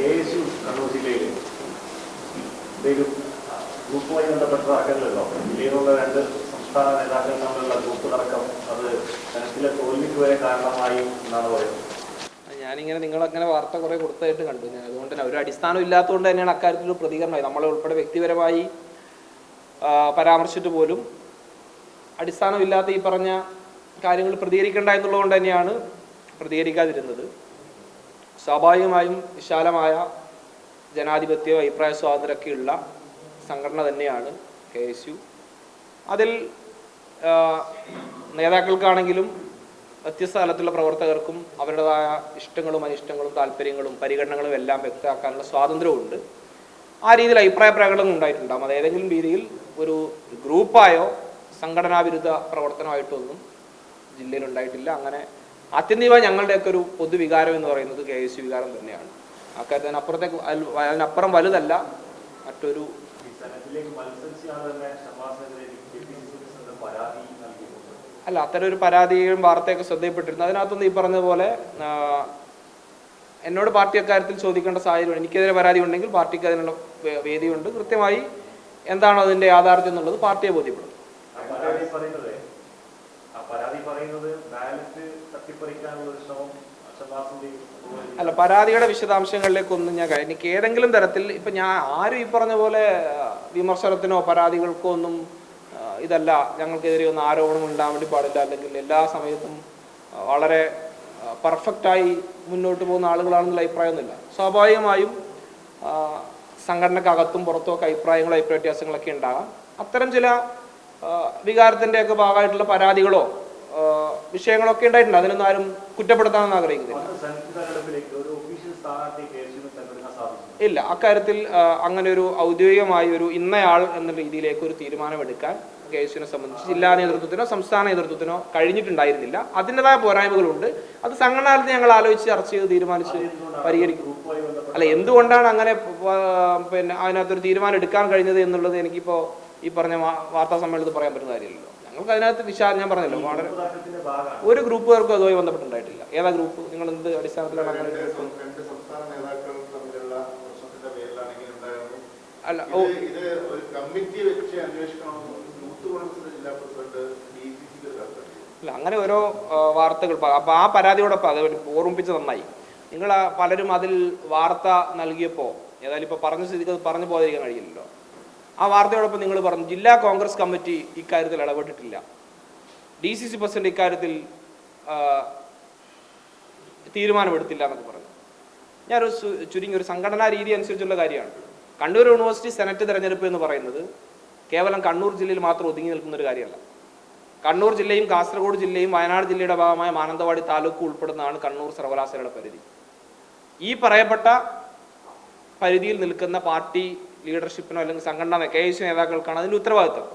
K S U Kannur ജില്ലയിൽ എന്തെങ്കിലും ഗ്രൂപ്പുമായി ബന്ധപ്പെട്ട തർക്കങ്ങളുണ്ടോ ജില്ലയിലുള്ള രണ്ട് സംസ്ഥാന നേതാക്കൾ തമ്മിലുള്ള ഗ്രൂപ്പ് തർക്കം അത് കണക്കിലെ തോൽവിക്ക് വരെ കാരണമായി എന്നാണ് പറയുന്നത്. ഞാനിങ്ങനെ നിങ്ങളങ്ങനെ വാർത്ത കുറേ കൊടുത്തായിട്ട് കണ്ടു. ഞാൻ അതുകൊണ്ട് തന്നെ ഒരു അടിസ്ഥാനം ഇല്ലാത്തതുകൊണ്ട് തന്നെയാണ് അക്കാര്യത്തിൽ ഒരു പ്രതികരണമായി നമ്മളെ ഉൾപ്പെടെ വ്യക്തിപരമായി പരാമർശിച്ചിട്ട് പോലും അടിസ്ഥാനമില്ലാത്ത ഈ പറഞ്ഞ കാര്യങ്ങൾ പ്രതികരിക്കേണ്ട എന്നുള്ളതുകൊണ്ട് തന്നെയാണ് പ്രതികരിക്കാതിരുന്നത്. സ്വാഭാവികമായും വിശാലമായ ജനാധിപത്യ അഭിപ്രായ സ്വാതന്ത്ര്യമൊക്കെയുള്ള സംഘടന തന്നെയാണ് കെ എസ് യു. അതിൽ നേതാക്കൾക്കാണെങ്കിലും വ്യത്യസ്ത തലത്തിലുള്ള പ്രവർത്തകർക്കും അവരുടേതായ ഇഷ്ടങ്ങളും അനിഷ്ടങ്ങളും താല്പര്യങ്ങളും പരിഗണനകളും എല്ലാം വ്യക്തമാക്കാനുള്ള സ്വാതന്ത്ര്യമുണ്ട് ആ രീതിയിൽ അഭിപ്രായ പ്രകടനം ഉണ്ടായിട്ടുണ്ടാകും അത് ഏതെങ്കിലും രീതിയിൽ ഒരു ഗ്രൂപ്പായോ സംഘടനാ വിരുദ്ധ പ്രവർത്തനമായിട്ടൊന്നും ജില്ലയിൽ ഉണ്ടായിട്ടില്ല അങ്ങനെ ആത്യന്തികമായി ഞങ്ങളുടെയൊക്കെ ഒരു പൊതുവികാരം എന്ന് പറയുന്നത് കെ എസ് വികാരം തന്നെയാണ്. അക്കാര്യത്തിന് അപ്പുറത്തേക്ക് അതിനപ്പുറം വലുതല്ല മറ്റൊരു അല്ല അത്തരം ഒരു പരാതിയും വാർത്തയൊക്കെ ശ്രദ്ധയിൽപ്പെട്ടിരുന്നു. അതിനകത്തൊന്നും ഈ പറഞ്ഞതുപോലെ എന്നോട് പാർട്ടി അക്കാര്യത്തിൽ ചോദിക്കേണ്ട സാഹചര്യം എനിക്കെതിരെ പരാതി ഉണ്ടെങ്കിൽ പാർട്ടിക്ക് അതിനുള്ള വേദിയുണ്ട്. കൃത്യമായി എന്താണോ അതിന്റെ യാഥാർത്ഥ്യം എന്നുള്ളത് പാർട്ടിയെ ബോധ്യപ്പെടും പരാതി അല്ല പരാതിയുടെ വിശദാംശങ്ങളിലേക്കൊന്നും ഞാൻ എനിക്ക് ഏതെങ്കിലും തരത്തിൽ ഇപ്പം ഞാൻ ആരും ഈ പറഞ്ഞ പോലെ വിമർശനത്തിനോ പരാതികൾക്കോ ഒന്നും ഇതല്ല. ഞങ്ങൾക്കെതിരെ ഒന്നും ആരോപണം ഉണ്ടാകാൻ വേണ്ടി പാടില്ല. അല്ലെങ്കിൽ എല്ലാ സമയത്തും വളരെ പെർഫെക്റ്റായി മുന്നോട്ട് പോകുന്ന ആളുകളാണെന്നുള്ള അഭിപ്രായമൊന്നുമില്ല. സ്വാഭാവികമായും സംഘടനക്കകത്തും പുറത്തും ഒക്കെ അഭിപ്രായങ്ങളോ അഭിപ്രായ വ്യത്യാസങ്ങളൊക്കെ ഉണ്ടാകാം. അത്തരം ചില വികാരത്തിന്റെയൊക്കെ ഭാഗമായിട്ടുള്ള പരാതികളോ വിഷയങ്ങളൊക്കെ ഉണ്ടായിട്ടുണ്ട്. അതിനൊന്നും ആരും കുറ്റപ്പെടുത്താമെന്ന് ആഗ്രഹിക്കുന്നില്ല. ഇല്ല. അക്കാര്യത്തിൽ അങ്ങനെ ഒരു ഔദ്യോഗികമായ ഒരു ഇന്നയാൾ എന്ന രീതിയിലേക്ക് ഒരു തീരുമാനമെടുക്കാൻ കെ എസ് യുവിനെ സംബന്ധിച്ച് ജില്ലാ നേതൃത്വത്തിനോ സംസ്ഥാന നേതൃത്വത്തിനോ കഴിഞ്ഞിട്ടുണ്ടായിരുന്നില്ല. അതിന്റെതായ പോരായ്മകളുണ്ട്. അത് സംഘടനാലത്ത് ഞങ്ങൾ ആലോചിച്ച് ചർച്ച ചെയ്ത് തീരുമാനിച്ച് പരിഹരിക്കും. അല്ല എന്തുകൊണ്ടാണ് അങ്ങനെ പിന്നെ അതിനകത്തൊരു തീരുമാനം എടുക്കാൻ കഴിഞ്ഞത് എന്നുള്ളത് എനിക്കിപ്പോൾ ഈ പറഞ്ഞ വാർത്താ സമ്മേളനത്തിൽ പറയാൻ പറ്റുന്ന കാര്യമില്ലല്ലോ. ഞങ്ങൾക്ക് അതിനകത്ത് വിശാൽ ഞാൻ പറഞ്ഞല്ലോ വളരെ ഒരു ഗ്രൂപ്പ് ഗ്രൂപ്പുകാർക്കും അതുമായി ബന്ധപ്പെട്ടുണ്ടായിട്ടില്ല. ഏതാ ഗ്രൂപ്പ്? നിങ്ങൾ എന്ത് അടിസ്ഥാനത്തിലാണ് അങ്ങനെ ഗ്രൂപ്പ്? അല്ല ഓ. അല്ല അങ്ങനെ ഓരോ വാർത്തകൾ അപ്പൊ ആ പരാതിയോടൊപ്പം അത് ഓർമ്മിപ്പിച്ച് നന്നായി. നിങ്ങൾ പലരും അതിൽ വാർത്ത നൽകിയപ്പോൾ ഏതായാലും ഇപ്പൊ പറഞ്ഞ സ്ഥിതിക്ക് അത് പറഞ്ഞു പോകാതിരിക്കാൻ കഴിയില്ലല്ലോ. ആ വാർത്തയോടൊപ്പം നിങ്ങൾ പറഞ്ഞു ജില്ലാ കോൺഗ്രസ് കമ്മിറ്റി ഇക്കാര്യത്തിൽ ഇടപെട്ടിട്ടില്ല. ഡി സി സി പ്രസിഡന്റ് ഇക്കാര്യത്തിൽ തീരുമാനമെടുത്തില്ല എന്നൊക്കെ പറഞ്ഞു. ഞാനൊരു ചുരുങ്ങി ഒരു സംഘടനാ രീതി അനുസരിച്ചുള്ള കാര്യമാണ്. കണ്ണൂർ യൂണിവേഴ്സിറ്റി സെനറ്റ് തെരഞ്ഞെടുപ്പ് എന്ന് പറയുന്നത് കേവലം കണ്ണൂർ ജില്ലയിൽ മാത്രം ഒതുങ്ങി നിൽക്കുന്ന ഒരു കാര്യമല്ല. കണ്ണൂർ ജില്ലയും കാസർഗോഡ് ജില്ലയും വയനാട് ജില്ലയുടെ ഭാഗമായ മാനന്തവാടി താലൂക്ക് ഉൾപ്പെടുന്നതാണ് കണ്ണൂർ സർവകലാശാലയുടെ പരിധി. ഈ പറയപ്പെട്ട പരിധിയിൽ നിൽക്കുന്ന പാർട്ടി ലീഡർഷിപ്പിനോ അല്ലെങ്കിൽ സംഘടന കെ എസ് നേതാക്കൾക്കാണ് അതിന്റെ ഉത്തരവാദിത്വം.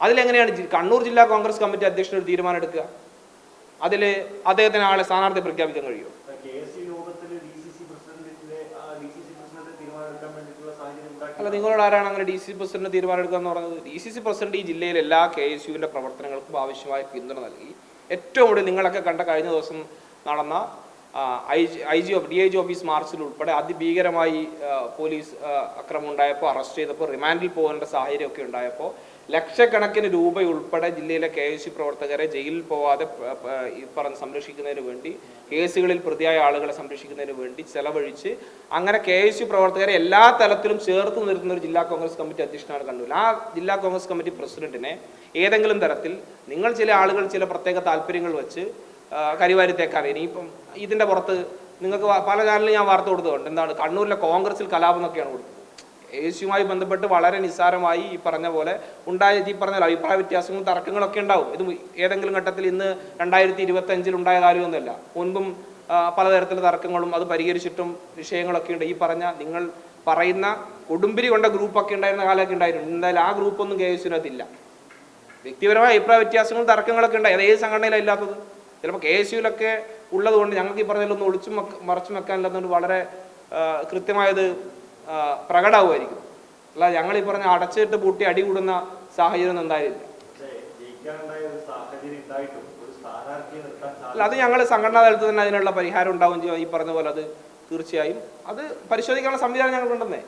അതിലെങ്ങനെയാണ് കണ്ണൂർ ജില്ലാ കോൺഗ്രസ് കമ്മിറ്റി അധ്യക്ഷൻ ഒരു തീരുമാനം എടുക്കുക അതിൽ അദ്ദേഹത്തിന് ആളെ സ്ഥാനാർത്ഥി പ്രഖ്യാപിക്കാൻ കഴിയുമോ? അല്ല നിങ്ങളോട് ആരാണ് അങ്ങനെ ഡി സി സി പ്രസിഡന്റ് തീരുമാനം എടുക്കുക എന്ന് പറഞ്ഞത്? ഡി സി സി പ്രസിഡന്റ് ഈ ജില്ലയിൽ എല്ലാ കെ എസ് യുവിന്റെ പ്രവർത്തനങ്ങൾക്കും ആവശ്യമായ പിന്തുണ നൽകി. ഏറ്റവും കൂടുതൽ നിങ്ങളൊക്കെ കണ്ട കഴിഞ്ഞ ദിവസം നടന്ന I I G D I G office മാർച്ചിൽ ഉൾപ്പെടെ അതിഭീകരമായി പോലീസ് അക്രമം ഉണ്ടായപ്പോൾ അറസ്റ്റ് ചെയ്തപ്പോൾ റിമാൻഡിൽ പോകേണ്ട സാഹചര്യമൊക്കെ ഉണ്ടായപ്പോൾ ലക്ഷക്കണക്കിന് രൂപ ഉൾപ്പെടെ ജില്ലയിലെ കെ എസ് യു പ്രവർത്തകരെ ജയിലിൽ പോവാതെ പറഞ്ഞ് സംരക്ഷിക്കുന്നതിന് വേണ്ടി കേസുകളിൽ പ്രതിയായ ആളുകളെ സംരക്ഷിക്കുന്നതിന് വേണ്ടി ചെലവഴിച്ച് അങ്ങനെ കെ എസ് യു പ്രവർത്തകരെ എല്ലാ തലത്തിലും ചേർത്ത് നിർത്തുന്ന ഒരു ജില്ലാ കോൺഗ്രസ് കമ്മിറ്റി അധ്യക്ഷനാണ് കണ്ണൂർ ആ ജില്ലാ കോൺഗ്രസ് കമ്മിറ്റി പ്രസിഡന്റിനെ ഏതെങ്കിലും തരത്തിൽ നിങ്ങൾ ചില ആളുകൾ ചില പ്രത്യേക താല്പര്യങ്ങൾ വെച്ച് ആ, കരിവാരി തേക്കാതെ ഇനിയിപ്പം ഇതിന്റെ പുറത്ത് നിങ്ങൾക്ക് പല ചാനലിലും ഞാൻ വാർത്ത കൊടുത്തുകൊണ്ട് എന്താണ് കണ്ണൂരിലെ കോൺഗ്രസിൽ കലാപം എന്നൊക്കെയാണ് കൊടുത്തത്. യേശുവുമായി ബന്ധപ്പെട്ട് വളരെ നിസ്സാരമായി ഈ പറഞ്ഞ പോലെ ഉണ്ടായ ഈ പറഞ്ഞ അഭിപ്രായ വ്യത്യാസങ്ങളും തർക്കങ്ങളൊക്കെ ഉണ്ടാവും. ഇത് ഏതെങ്കിലും ഘട്ടത്തിൽ ഇന്ന് രണ്ടായിരത്തി ഇരുപത്തി അഞ്ചിൽ ഉണ്ടായ കാര്യമൊന്നുമല്ല. മുൻപും പലതരത്തിലുള്ള തർക്കങ്ങളും അത് പരിഹരിച്ചിട്ടും വിഷയങ്ങളൊക്കെ ഉണ്ട്. ഈ പറഞ്ഞ നിങ്ങൾ പറയുന്ന കൊടുമ്പിരി കൊണ്ട ഗ്രൂപ്പൊക്കെ ഉണ്ടായിരുന്ന കാലമൊക്കെ ഉണ്ടായിരുന്നു. എന്തായാലും ആ ഗ്രൂപ്പൊന്നും കെ എസ് യുനകത്തില്ല വ്യക്തിപരമായ അഭിപ്രായ വ്യത്യാസങ്ങളും തർക്കങ്ങളൊക്കെ ഉണ്ടായി. അത് ഏത് സംഘടനയിലാണ് ചിലപ്പോൾ കെ എസ് യുവിലൊക്കെ ഉള്ളതുകൊണ്ട് ഞങ്ങൾക്ക് ഈ പറഞ്ഞതിലൊന്നും ഒളിച്ചും മറച്ചും വെക്കാനില്ലെന്നുകൊണ്ട് വളരെ കൃത്യമായത് പ്രകടമാവുമായിരിക്കും. അല്ല ഞങ്ങൾ ഈ പറഞ്ഞ അടച്ചിട്ട് പൂട്ടി അടി കൂടുന്ന സാഹചര്യം നിർത്താൻ അല്ല അത് ഞങ്ങൾ സംഘടനാ തലത്തിൽ തന്നെ അതിനുള്ള പരിഹാരം ഉണ്ടാവും ചെയ്യും ഈ പറഞ്ഞ പോലെ. അത് തീർച്ചയായും. അത് പരിശോധിക്കാനുള്ള സംവിധാനം ഞങ്ങൾക്കുണ്ടെന്നേ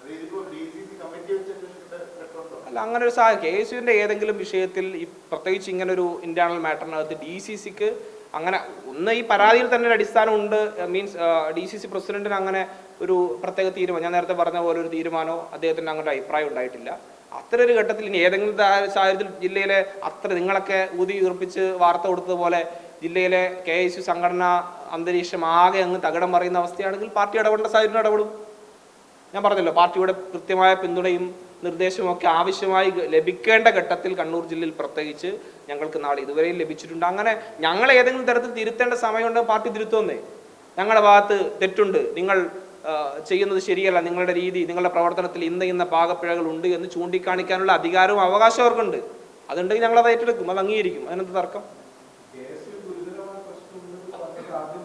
അത് ഇതിപ്പോ ഡി സി സി കമ്മിറ്റി വെച്ച് അന്വേഷിക്കേണ്ട ഘട്ടമുണ്ടോ അല്ല അങ്ങനെ ഒരു സാഹചര്യം കെ എസ് യുവിന്റെ ഏതെങ്കിലും വിഷയത്തിൽ ഈ പ്രത്യേകിച്ച് ഇങ്ങനെ ഒരു ഇന്റേണൽ മാറ്ററിനകത്ത് ഡി സി സിക്ക് അങ്ങനെ ഒന്ന് ഈ പരാതിയിൽ തന്നെ ഒരു അടിസ്ഥാനം ഉണ്ട് മീൻസ് ഡി സി സി പ്രസിഡന്റിന് അങ്ങനെ ഒരു പ്രത്യേക തീരുമാനം ഞാൻ നേരത്തെ പറഞ്ഞ പോലെ ഒരു തീരുമാനമോ അദ്ദേഹത്തിന് അങ്ങനെ അഭിപ്രായം ഉണ്ടായിട്ടില്ല. അത്തരം ഒരു ഘട്ടത്തിൽ ഇനി ഏതെങ്കിലും സാഹചര്യത്തിൽ ജില്ലയിലെ അത്ര നിങ്ങളൊക്കെ ഊതി ഉറപ്പിച്ച് വാർത്ത കൊടുത്തതുപോലെ ജില്ലയിലെ കെ എസ് യു സംഘടന അന്തരീക്ഷം ആകെ അങ്ങ് തകിടം മറിയുന്ന അവസ്ഥയാണെങ്കിൽ പാർട്ടി ഇടപെടേണ്ട സാഹചര്യം ഇടപെടും. ഞാൻ പറഞ്ഞല്ലോ പാർട്ടിയുടെ കൃത്യമായ പിന്തുണയും നിർദ്ദേശവും ഒക്കെ ആവശ്യമായി ലഭിക്കേണ്ട ഘട്ടത്തിൽ കണ്ണൂർ ജില്ലയിൽ പ്രത്യേകിച്ച് ഞങ്ങൾക്ക് നാളെ ഇതുവരെയും ലഭിച്ചിട്ടുണ്ട്. അങ്ങനെ ഞങ്ങൾ ഏതെങ്കിലും തരത്തിൽ തിരുത്തേണ്ട സമയമുണ്ടോ? പാർട്ടി തിരുത്തുമെന്നേ? ഞങ്ങളുടെ ഭാഗത്ത് തെറ്റുണ്ട്. നിങ്ങൾ ചെയ്യുന്നത് ശരിയല്ല. നിങ്ങളുടെ രീതി നിങ്ങളുടെ പ്രവർത്തനത്തിൽ ഇന്ന ഇന്ന പാകപ്പിഴകൾ ഉണ്ട് എന്ന് ചൂണ്ടിക്കാണിക്കാനുള്ള അധികാരവും അവകാശവും അവർക്കുണ്ട്. അതുണ്ടെങ്കിൽ ഞങ്ങൾ അത് ഏറ്റെടുക്കും. അത് അംഗീകരിക്കും. അതിനെന്ത് തർക്കം? ആദ്യം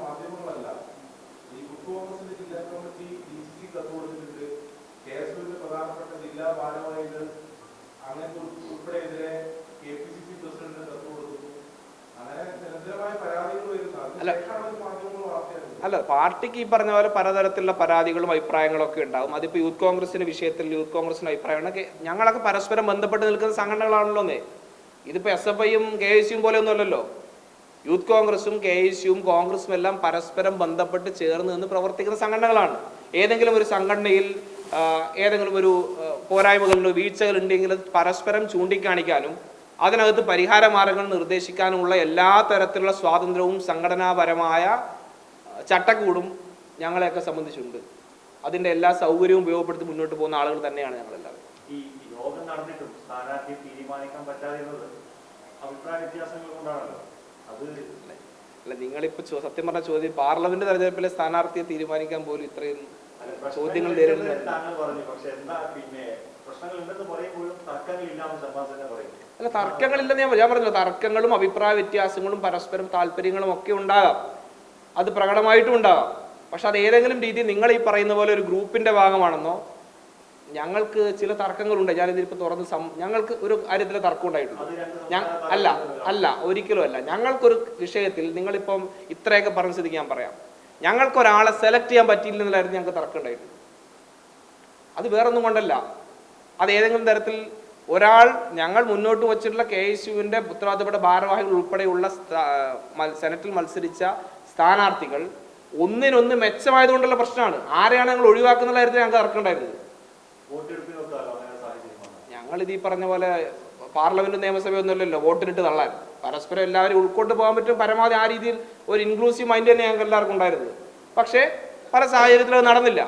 കെ എസ് പ്രധാനപ്പെട്ട ജില്ലാ ഭാരവാഹികൾ അങ്ങനത്തെ ഉൾപ്പെടെ ഉൾപ്പെടെതിരെ കെ പി സി സി പ്രസിഡന്റിന് കത്ത് കൊടുക്കുന്നു അങ്ങനെ നിരന്തരമായ പരാതികൾ വരുന്നു. അല്ല. പാർട്ടിക്ക് ഈ പറഞ്ഞ പോലെ പലതരത്തിലുള്ള പരാതികളും അഭിപ്രായങ്ങളും ഒക്കെ ഉണ്ടാകും അതിപ്പോൾ യൂത്ത് കോൺഗ്രസിന്റെ വിഷയത്തിൽ യൂത്ത് കോൺഗ്രസിന്റെ അഭിപ്രായമാണ് ഞങ്ങളൊക്കെ പരസ്പരം ബന്ധപ്പെട്ട് നിൽക്കുന്ന സംഘടനകളാണല്ലോ എന്നേ. ഇതിപ്പോൾ എസ് എഫ് ഐയും കെ എസ് യും പോലെ ഒന്നുമല്ലല്ലോ യൂത്ത് കോൺഗ്രസും കെ എസ് യുവും കോൺഗ്രസും എല്ലാം പരസ്പരം ബന്ധപ്പെട്ട് ചേർന്ന് നിന്ന് പ്രവർത്തിക്കുന്ന സംഘടനകളാണ്. ഏതെങ്കിലും ഒരു സംഘടനയിൽ ഏതെങ്കിലും ഒരു പോരായ്മകളുണ്ടോ വീഴ്ചകളുണ്ടെങ്കിൽ അത് പരസ്പരം ചൂണ്ടിക്കാണിക്കാനും അതിനകത്ത് പരിഹാര മാർഗങ്ങൾ നിർദ്ദേശിക്കാനുമുള്ള എല്ലാ തരത്തിലുള്ള സ്വാതന്ത്ര്യവും സംഘടനാപരമായ ചട്ടക്കൂടും ഞങ്ങളെയൊക്കെ സംബന്ധിച്ചുണ്ട് അതിന്റെ എല്ലാ സൗകര്യവും ഉപയോഗപ്പെടുത്തി മുന്നോട്ട് പോകുന്ന ആളുകൾ തന്നെയാണ് ഞങ്ങളെല്ലാവരും. ഈ യോഗം നടന്നിട്ടും തീരുമാനിക്കാൻ പറ്റാതിരുന്നത് അഭിപ്രായ വ്യത്യാസങ്ങൾ കൊണ്ടാണല്ലോ. അത് അല്ല നിങ്ങളിപ്പോൾ സത്യം പറഞ്ഞ ചോദ്യം പാർലമെന്റ് തെരഞ്ഞെടുപ്പിലെ സ്ഥാനാർത്ഥിയെ തീരുമാനിക്കാൻ പോലും ഇത്രയും ചോദ്യങ്ങൾ നേരിടുന്നത് അല്ല തർക്കങ്ങളില്ലെന്ന് ഞാൻ ഞാൻ പറഞ്ഞല്ലോ തർക്കങ്ങളും അഭിപ്രായ വ്യത്യാസങ്ങളും പരസ്പരം താല്പര്യങ്ങളും ഒക്കെ ഉണ്ടാകാം. അത് പ്രകടമായിട്ടും ഉണ്ടാകാം. പക്ഷെ അത് ഏതെങ്കിലും രീതിയിൽ നിങ്ങൾ ഈ പറയുന്ന പോലെ ഒരു ഗ്രൂപ്പിന്റെ ഭാഗമാണെന്നോ ഞങ്ങൾക്ക് ചില തർക്കങ്ങളുണ്ട്. ഞാൻ ഇതിലിപ്പോൾ തുറന്ന് സം ഞങ്ങൾക്ക് ഒരു കാര്യത്തിലെ തർക്കം ഉണ്ടായിട്ടുണ്ട്. ഞാൻ അല്ല അല്ല ഒരിക്കലും അല്ല. ഞങ്ങൾക്കൊരു വിഷയത്തിൽ നിങ്ങളിപ്പം ഇത്രയൊക്കെ പറഞ്ഞ സ്ഥിതിക്ക് ഞാൻ പറയാം. ഞങ്ങൾക്ക് ഒരാളെ സെലക്ട് ചെയ്യാൻ പറ്റിയില്ലെന്നില്ലായിരുന്നു ഞങ്ങൾക്ക് തർക്കമുണ്ടായിരുന്നു അത് വേറൊന്നും കൊണ്ടല്ല. അത് ഏതെങ്കിലും തരത്തിൽ ഒരാൾ ഞങ്ങൾ മുന്നോട്ട് വച്ചിട്ടുള്ള കെ എസ് യുവിന്റെ ഉത്തരവാദിത്തപ്പെട്ട ഭാരവാഹികൾ ഉൾപ്പെടെയുള്ള സെനറ്റിൽ മത്സരിച്ച സ്ഥാനാർത്ഥികൾ ഒന്നിനൊന്ന് മെച്ചമായതുകൊണ്ടുള്ള പ്രശ്നമാണ്. ആരെയാണ് ഞങ്ങൾ ഒഴിവാക്കുന്ന കാര്യത്തിൽ ഞങ്ങൾക്ക് തർക്കമുണ്ടായിരുന്നത്. ഞങ്ങൾ ഇത് ഈ പറഞ്ഞ പോലെ പാർലമെന്റ് നിയമസഭയൊന്നുമല്ലല്ലോ. വോട്ടിനിട്ട് തള്ളാൻ. പരസ്പരം എല്ലാവരും ഉൾക്കൊണ്ട് പോകാൻ പറ്റും. പരമാവധി ആ രീതിയിൽ ഒരു ഇൻക്ലൂസീവ് മൈൻഡ് തന്നെ ഞങ്ങൾക്ക് എല്ലാവർക്കും ഉണ്ടായിരുന്നത്. പക്ഷേ പല സാഹചര്യത്തിലും അത് നടന്നില്ല.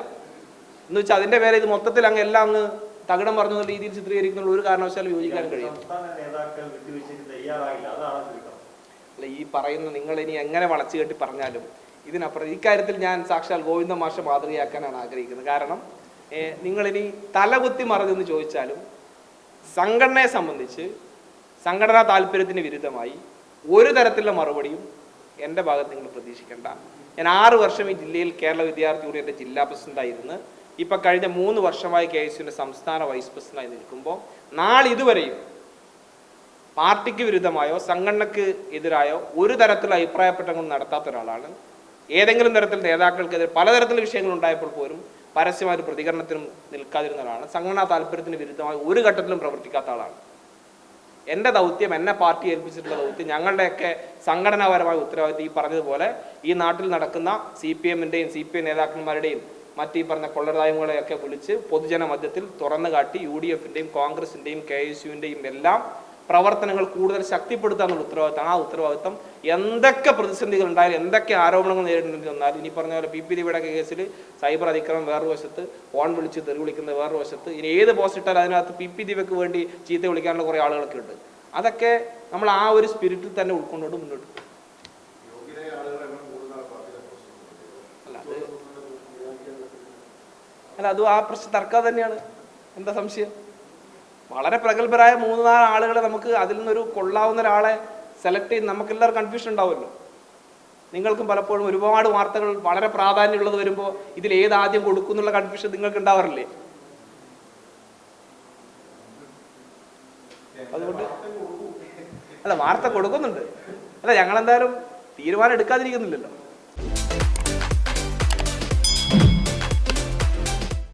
എന്ന് വെച്ചാൽ അതിന്റെ പേരെ ഇത് മൊത്തത്തിൽ അങ്ങ് എല്ലാം അങ്ങ് തകിടം പറഞ്ഞ രീതിയിൽ ചിത്രീകരിക്കുന്ന ഒരു കാരണവശാലും യോജിക്കാൻ കഴിയും അല്ല ഈ പറയുന്ന നിങ്ങൾ ഇനി എങ്ങനെ വളച്ചു കെട്ടി പറഞ്ഞാലും ഇതിനപ്പുറം ഇക്കാര്യത്തിൽ ഞാൻ സാക്ഷാൽ ഗോവിന്ദ മാഷ മാതൃകയാക്കാനാണ് ആഗ്രഹിക്കുന്നത്. കാരണം നിങ്ങളിനി തലകുത്തി മറഞ്ഞെന്ന് ചോദിച്ചാലും സംഘടനയെ സംബന്ധിച്ച് സംഘടനാ താല്പര്യത്തിന് വിരുദ്ധമായി ഒരു തരത്തിലുള്ള മറുപടിയും എന്റെ ഭാഗത്ത് നിങ്ങൾ പ്രതീക്ഷിക്കേണ്ട. ഞാൻ ആറ് വർഷം ഈ ജില്ലയിൽ കേരള വിദ്യാർത്ഥി യൂണിയന്റെ ജില്ലാ പ്രസിഡന്റായിരുന്ന് ഇപ്പം കഴിഞ്ഞ മൂന്ന് വർഷമായി കെ എസ് സംസ്ഥാന വൈസ് പ്രസിഡന്റായി നിൽക്കുമ്പോൾ നാളെ ഇതുവരെയും പാർട്ടിക്ക് വിരുദ്ധമായോ സംഘടനക്ക് എതിരായോ ഒരു തരത്തിലുള്ള അഭിപ്രായപ്പെട്ടങ്ങളും നടത്താത്ത ഒരാളാണ്. ഏതെങ്കിലും തരത്തിൽ നേതാക്കൾക്കെതിരെ പലതരത്തിലുള്ള വിഷയങ്ങൾ ഉണ്ടായപ്പോൾ പോലും പരസ്യമായ ഒരു പ്രതികരണത്തിനും നിൽക്കാതിരുന്ന ഒരാളാണ്. സംഘടനാ താല്പര്യത്തിന് വിരുദ്ധമായി ഒരു ഘട്ടത്തിലും പ്രവർത്തിക്കാത്ത ആളാണ്. എന്റെ ദൗത്യം എന്നെ പാർട്ടി ഏൽപ്പിച്ചിട്ടുള്ള ദൗത്യം ഞങ്ങളുടെയൊക്കെ സംഘടനാപരമായ ഉത്തരവാദിത്വം ഈ പറഞ്ഞതുപോലെ ഈ നാട്ടിൽ നടക്കുന്ന സി പി എമ്മിന്റെയും സി പി എം നേതാക്കന്മാരുടെയും മറ്റീ പറഞ്ഞ കൊള്ളരായ്മകളെയൊക്കെ വിളിച്ച് പൊതുജന മധ്യത്തിൽ തുറന്നു കാട്ടി യു ഡി എഫിന്റെയും കോൺഗ്രസിന്റെയും കെ എസ് യുവിന്റെയും എല്ലാം പ്രവർത്തനങ്ങൾ കൂടുതൽ ശക്തിപ്പെടുത്താനുള്ള ഉത്തരവാദിത്തം ആ ഉത്തരവാദിത്തം എന്തൊക്കെ പ്രതിസന്ധികൾ ഉണ്ടായാലും എന്തൊക്കെ ആരോപണങ്ങൾ നേരിടേണ്ടി വന്നാലും ഇനി പറഞ്ഞ പോലെ പി പി ദിയുടെ കേസിൽ സൈബർ അതിക്രമം വേറൊരു വശത്ത് ഫോൺ വിളിച്ച് തെറി വിളിക്കുന്നത് വേറൊരു വശത്ത് ഇനി ഏത് പോസ്റ്റ് ഇട്ടാലും അതിനകത്ത് പി പി ദിവയ്ക്ക് വേണ്ടി ചീത്ത വിളിക്കാനുള്ള കുറേ ആളുകളൊക്കെ ഉണ്ട്. അതൊക്കെ നമ്മൾ ആ ഒരു സ്പിരിറ്റിൽ തന്നെ ഉൾക്കൊണ്ടുകൊണ്ട് മുന്നോട്ട് പോകും. അല്ല അത് അല്ല അതും ആ പ്രശ്നം തർക്കം തന്നെയാണ്. എന്താ സംശയം? വളരെ പ്രഗത്ഭരായ മൂന്ന് നാല് ആളുകളെ നമുക്ക് അതിൽ നിന്നൊരു കൊള്ളാവുന്ന ഒരാളെ സെലക്ട് ചെയ്ത് നമുക്ക് എല്ലാവർക്കും കൺഫ്യൂഷൻ ഉണ്ടാവുമല്ലോ. നിങ്ങൾക്കും പലപ്പോഴും ഒരുപാട് വാർത്തകൾ വളരെ പ്രാധാന്യമുള്ളത് വരുമ്പോൾ ഇതിൽ ഏത് ആദ്യം കൊടുക്കും എന്നുള്ള കൺഫ്യൂഷൻ നിങ്ങൾക്ക് ഉണ്ടാവാറില്ലേ? അതുകൊണ്ട് അല്ല വാർത്ത കൊടുക്കുന്നുണ്ട്. അല്ല ഞങ്ങൾ എന്തായാലും തീരുമാനം എടുക്കാതിരിക്കുന്നില്ലല്ലോ.